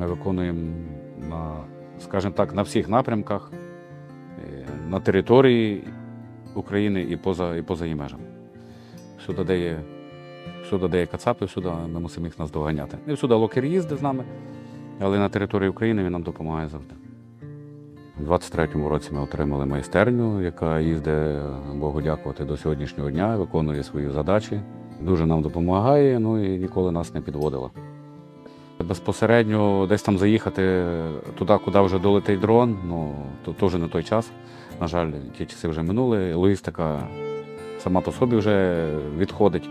Ми виконуємо на, скажімо так, на всіх напрямках, е, на території України і поза, і поза її межами. Всюди, де є, всюди, де кацапи, всюди ми мусимо їх наздоганяти. Не всюди локер їздить з нами, але на території України він нам допомагає завжди. У 23-му році ми отримали майстерню, яка їздить, Богу дякувати, до сьогоднішнього дня, виконує свої задачі. Дуже нам допомагає, ну і ніколи нас не підводила. Безпосередньо десь там заїхати туди, куди вже долетить дрон, ну то теж не той час. На жаль, ті часи вже минули. Логістика сама по собі вже відходить.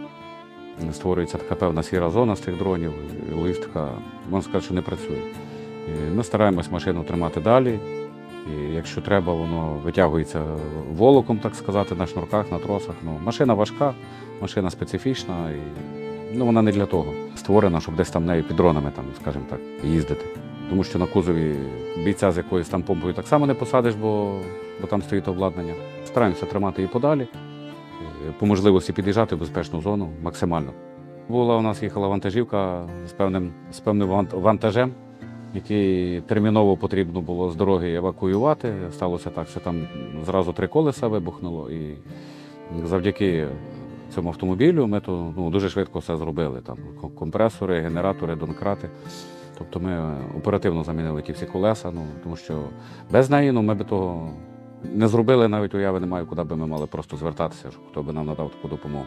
Створюється така певна сіра зона з цих дронів. і Логістика, можна сказати, що не працює. І ми стараємось машину тримати далі. І якщо треба, воно витягується волоком, так сказати, на шнурках, на тросах. Ну, машина важка, машина специфічна, і ну, вона не для того створена, щоб десь там нею під дронами, там, скажімо так, їздити. Тому що на кузові бійця з якоюсь там помпою так само не посадиш, бо, бо там стоїть обладнання. Стараємося тримати її подалі, е, по можливості під'їжджати в безпечну зону максимально. Була у нас їхала вантажівка з певним, з певним вантажем, який терміново потрібно було з дороги евакуювати. Сталося так, що там зразу три колеса вибухнуло, і завдяки цьому автомобілю ми то ну, дуже швидко все зробили. Там компресори, генератори, донкрати. Тобто ми оперативно замінили ті всі колеса, ну, тому що без неї ну, ми б того не зробили, навіть уяви немає, куди би ми мали просто звертатися, хто би нам надав таку допомогу.